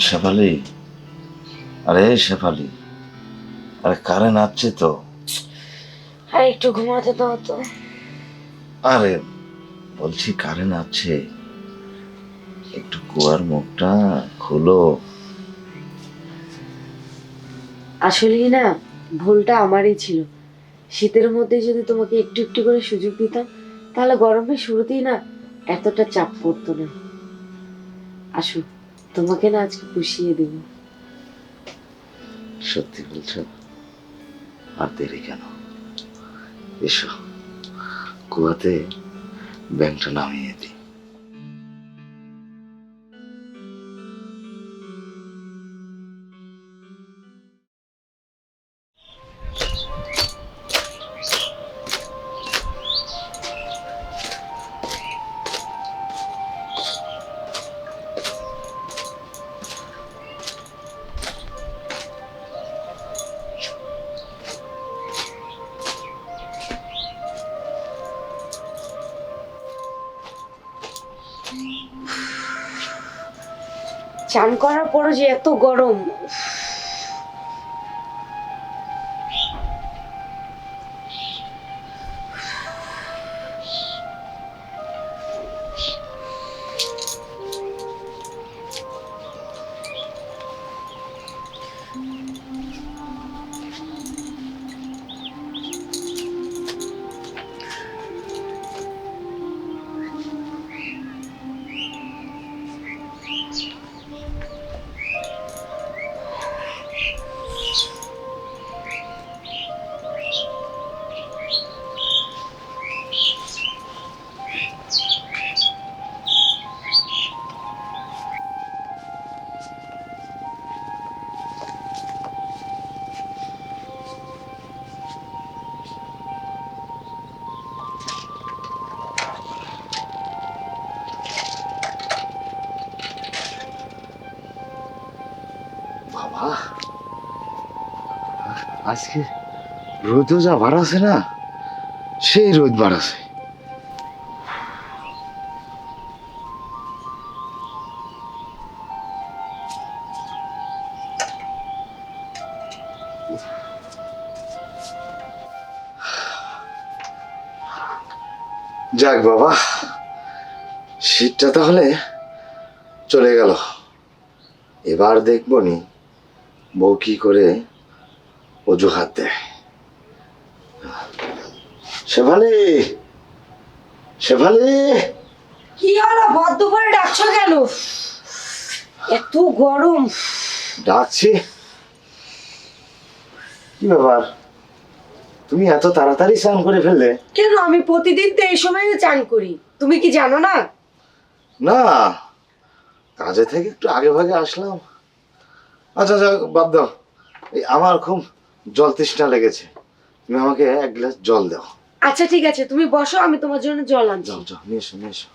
শেফালি? আরে শেফালি আরে কারেন্ট আসছে তো? আর একটু ঘুমাতে দাও তো। আরে বলছি কারেন্ট আছে একটু কুয়ার মুখটা খুলো। আসলেই না ভুলটা আমারই ছিল। শীতের মধ্যে যদি তোমাকে একটু একটু করে সুযোগ দিতাম তাহলে গরমের শুরুতেই না এতটা চাপ পড়তো না। আসো। তোমাকে না আজকে পুষিয়ে দেব। সত্যি বলছো? আর দেরি কেন? এসো, কুয়াতে ব্যাংকটা নামিয়ে দিই। চান করার পরও যে এত গরম আজকে রোদও যা বাড়াছে না? সেই রোদ বাড়াছে যাক বাবা, শীতটা তাহলে চলে গেল। এবার দেখব নি বউ কি করে অজুহাত। দেয় শেফালি! শেফালি! কি হলো? বদ্ধ করে ডাকছো কেন? এত গরম। ডাকছি। কি ব্যাপার? তুমি এত তাড়াতাড়ি স্নান করে ফেললে? কেন? আমি প্রতিদিন তো এই সময় চান করি। তুমি কি জানো না? না। কাজে থেকে একটু আগে ভাগে আসলাম। আচ্ছা আচ্ছা বাদ দাও। এই আমার খুব জল তৃষ্ণা লেগেছে। তুমি আমাকে এক গ্লাস জল দাও। আচ্ছা ঠিক আছে। তুমি বসো আমি তোমার জন্য জল আনছি। যাও যাও নিয়ে এসো নিয়ে এসো।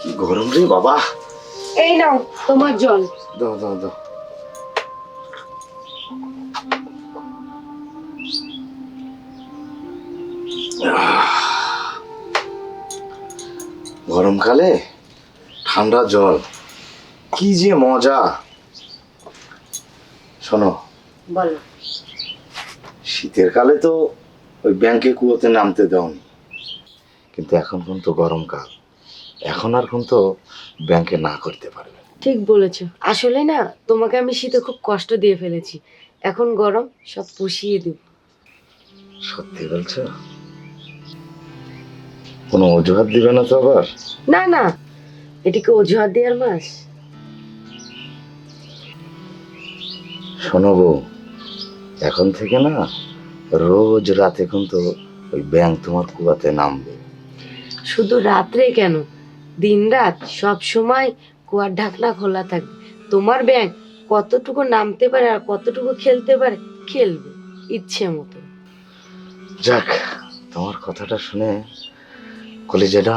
কি গরম রে বাবা। এই নাও তোমার জল। দাও দাও দাও। গরমকালে ঠান্ডা জল কি যে মজা। শোনো বলো। শীতের কালে তো ওই ব্যাংকে কুয়োতে নামতে দাওনি কিন্তু এখন কিন্তু গরমকাল। এখন আর কিন্তু ব্যাংকে না করতে পারবে। ঠিক বলেছ। আসলে না তোমাকে আমি শীতে খুব কষ্ট দিয়ে ফেলেছি। এখন গরম সব পুষিয়ে দেব সত্যি বলছো? কোনো অজুহাত দিবে না তো আবার? না না এটিকে অজুহাত দেওয়ার মাস? শোনো বউ এখন থেকে না রোজ রাতে কিন্তু ওই ব্যাংক তোমার কুয়াতে নামবে। শুধু রাত্রে কেন? দিন রাত সব সময় কুয়ার ঢাকনা খোলা থাকবে। তোমার ব্যাং কতটুকু নামতে পারে আর কতটুকু খেলতে পারে খেলবে ইচ্ছে মতো। যাক তোমার কথাটা শুনে কলেজেটা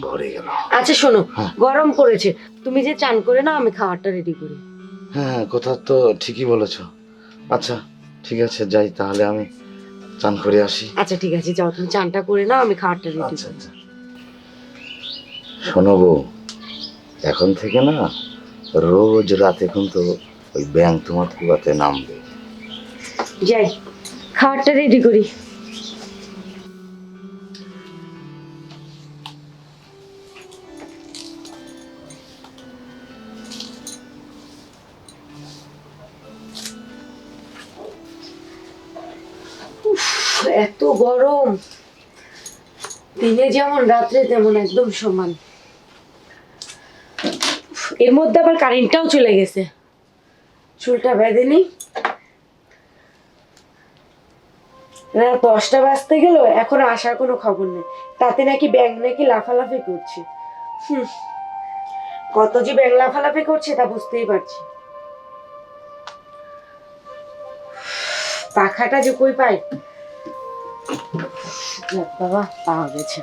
ভরে গেল। আচ্ছা শোনো হ্যাঁ। গরম পড়েছে। তুমি যে চান করে নাও আমি খাবারটা রেডি করি। হ্যাঁ কথা তো ঠিকই বলেছ। আচ্ছা ঠিক আছে যাই তাহলে আমি চান করে আসি। আচ্ছা ঠিক আছে যাও তুমি চানটা করে নাও আমি খাবারটা রেডি আচ্ছা করি। আচ্ছা। শোনো বউ, এখন থেকে না রোজ রাতে কিন্তু ওই ব্যাং তোমার কুয়াতে নামবে। যাই, খাবারটা রেডি করি। এত গরম। দিনে যেমন, রাত্রে তেমন, একদম সমান। এর মধ্যে আবার কারেন্টটাও চলে গেছে। চুলটা বেঁধে রাত দশটা বাজতে গেল এখন আসার কোনো খবর নেই। তাতে নাকি ব্যাং নাকি লাফালাফি করছে। হুম, কত যে ব্যাং লাফালাফি করছে তা বুঝতেই পারছি। পাখাটা যে কই পাই বাবা পাওয়া গেছে।